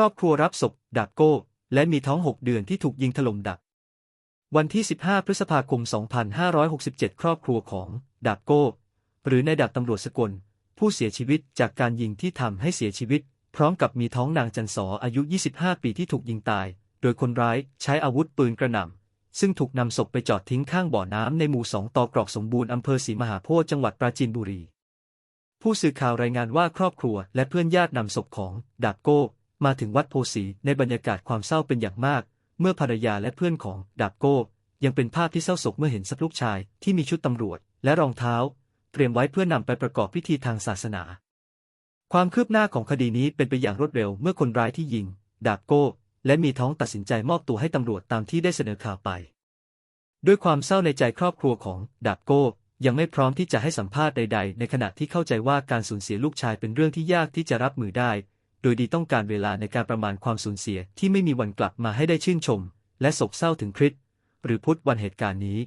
ครอบครัวรับศพดาบโก้ และมีท้อง 6 เดือนที่ถูกยิงถล่มดักวันที่ 15 พฤษภาคม 2567 ครอบครัวของดาบโก้ หรือนายดาบตำรวจสกล ผู้เสียชีวิตจากการยิงที่ทำให้เสียชีวิต พร้อมกับมีท้องนางจันสออายุ 25 ปีที่ถูกยิงตาย โดยคนร้ายใช้อาวุธปืนกระหน่ำซึ่งถูกนำศพไปจอดทิ้งข้างบ่อน้ำในหมู่สองตอกรอกสมบูรณ์อำเภอศรีมหาโพธิ์จังหวัดปราจีนบุรี ผู้สื่อข่าวรายงานว่าครอบครัวและเพื่อนญาตินำศพของดาบโก้ มาถึงวัดโพสีในบรรยากาศความเศร้าเป็นอย่างมาก เมื่อภรรยาและเพื่อนของดาบโก้ ยังเป็นภาพที่เศร้าโศกเมื่อเห็นศพลูกชายที่มีชุดตำรวจและรองเท้า เตรียมไว้เพื่อนำไปประกอบพิธีทางศาสนา ความคืบหน้าของคดีนี้เป็นไปอย่างรวดเร็วเมื่อคนร้ายที่ยิง ดาบโก้ และมีท้องตัดสินใจมอบตัวให้ตำรวจตามที่ได้เสนอข่าวไป ด้วยความเศร้าในใจครอบครัวของดาบโก้ยังไม่พร้อมที่จะให้สัมภาษณ์ใด ๆ ในขณะที่เข้าใจว่าการสูญเสียลูกชายเป็นเรื่องที่ยากที่จะรับมือได้ ดยดีต้องการเวลาในการประมาณความสูญเสียที่ไม่มีวันกลับมาให้ได้ชื่นชม และโศกเศร้าถึงคริสต์หรือพุทธวันเหตุการณ์นี้